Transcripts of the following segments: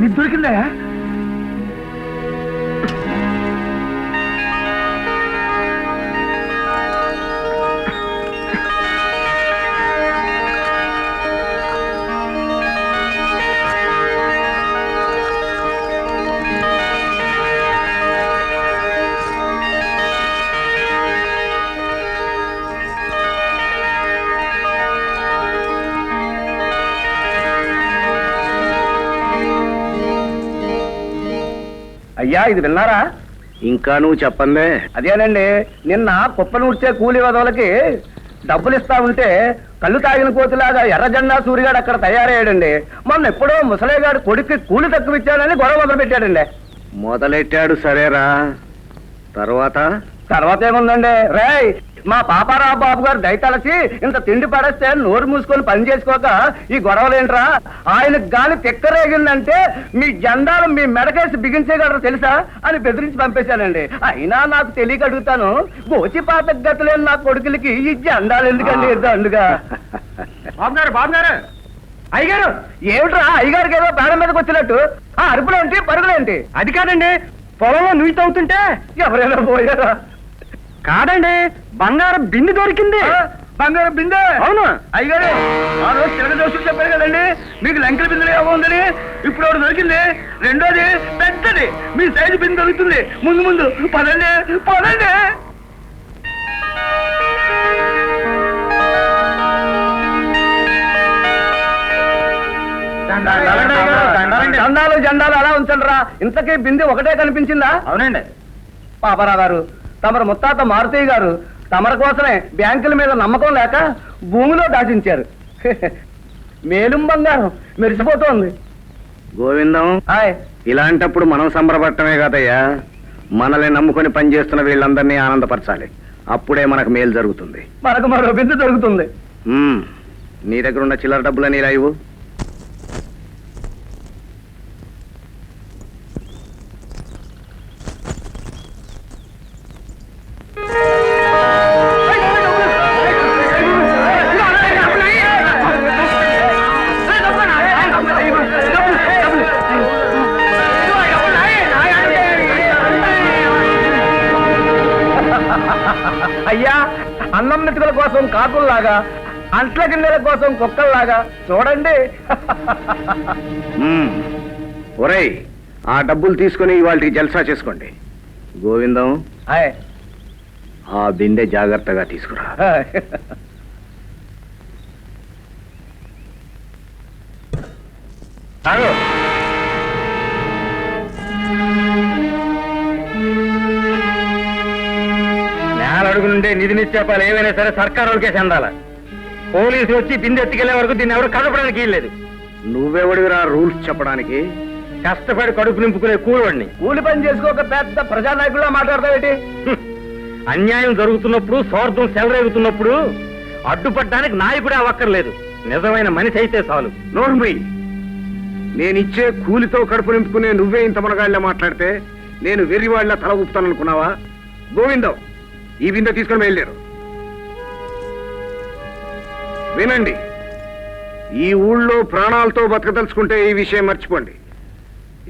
నీకు దొరికిందా? అయ్యా ఇది విన్నారా? ఇంకా నువ్వు చెప్పందే అదేనండి నిన్న కుప్పను ఉడిచే కూలి వదలకి డబ్బులు ఇస్తా ఉంటే కళ్ళు తాగిన కోతిలాగా ఎర్ర జెండా సూర్యగాడు అక్కడ తయారయ్యాడండి. మొన్న ఎప్పుడో ముసలేగాడు కొడుక్కి కూలి తక్కువ ఇచ్చాడని గొడవ మొదలు పెట్టాడండి మొదలెట్టాడు సరేరా. తర్వాత? తర్వాత ఏముందండి? రేయ్ మా పాపారావు బాబు గారు దయతలసి ఇంత తిండి పడేస్తే నోరు మూసుకొని పని చేసుకోక ఈ గొడవలేంట్రా? ఆయనకు గాలి తిక్కరేగిందంటే మీ జెండాలు మీ మెడకేసి బిగించేయగలరు తెలుసా? అని బెదిరించి పంపేశానండి. అయినా నాకు తెలియక అడుగుతాను గోచి పాత గతలేని నా కొడుకులకి ఈ జెండాలు ఎందుకండి దండుగా బాబు గారు బాబు గారు అయ్యగారు! ఏమిట్రా? అయ్యగారికి ఏదో పేడ మీదకి వచ్చినట్టు. ఆ అరుపులేంటి? పరుగులేంటి? అది కాదండి పొలంలో నువ్వు తవ్వుతుంటే ఎవరైనా పోయారా? కాదండి బంగారం బిందె దొరికింది. బంగారం బిందె? అవును. అయ్యగారు ఆ రోజు చిలక దోషులు చెప్పారు కదండి మీకు లంకెల బిందెలు ఏముందని ఇప్పుడు ఒకటి దొరికింది రెండోది పెద్దది. మీ సైజు బిందె దొరుకుతుంది. ముందు ముందు పదండి పదండి. జెండాలు జెండాలు అలా ఉంచండి రా ఇంతకీ బిందె ఒకటే కనిపించిందా? అవునండి. పాపరావు గారు తమరు ముత్తాత మారుతయ్య గారు తమరి కోసమే బ్యాంకుల మీద నమ్మకం లేక భూమిలో దాచించారు. మేలుం బంగారం మెరిసిపోతోంది. గోవిందం హాయ్ ఇలాంటప్పుడు మనం సంబరపడటమే కాదయ్యా. మనల్ని నమ్ముకొని పనిచేస్తున్న వీళ్ళందరినీ ఆనందపరచాలి. అప్పుడే మనకు మేలు జరుగుతుంది. మనకు మరో బిందె దొరుకుతుంది ఉమ్, నీ దగ్గర ఉన్న చిల్లర డబ్బులని ఇలా ఇవ్వు. అయ్యా అన్నం మెతుకుల కోసం కాకుల్లాగా అంట్ల గిన్నెల కోసం కుక్కల్లాగా చూడండి. ఒరేయ్ ఆ డబ్బులు తీసుకుని ఇవాళకి జల్సా చేసుకోండి. గోవిందం హాయ్ ఆ బిందె జాగ్రత్తగా తీసుకురా. హాయ్. నుండే నిధి నిత్యాపాలు ఏవైనా సరే సర్కారు వాళ్ళకే చెందాల? పోలీసులు వచ్చి బిందె ఎత్తుకెళ్ళే వరకు దీన్ని ఎవరు కదపడానికి లేదు. నువ్వెవడివిరా రూల్స్ చెప్పడానికి? కష్టపడి కడుపు నింపుకునే కూలివాడిని కూలి పని చేసుకోక పెద్ద ప్రజానాయకుల్లో మాట్లాడతావేటి అన్యాయం జరుగుతున్నప్పుడు స్వార్థం సెలరేగుతున్నప్పుడు అడ్డుపడ్డానికి నాయకుడే అవ్వక్కర్లేదు. నిజమైన మనిషి అయితే చాలు. నోర్మి నేనిచ్చే కూలితో కడుపు నింపుకునే నువ్వే ఇంత మనగాళ్ళ మాట్లాడితే నేను వెర్రివాళ్ళ తల ఊపుతాననుకున్నావా? గోవిందం ఈ వింద తీసుకొని వెళ్ళారు వినండి ఈ ఊళ్ళో ప్రాణాలతో బతకదలుచుకుంటే ఈ విషయం మర్చిపోండి.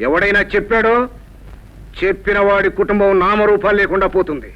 ఎవడైనా చెప్పాడో చెప్పిన వాడి కుటుంబం నామరూపాలు లేకుండా పోతుంది.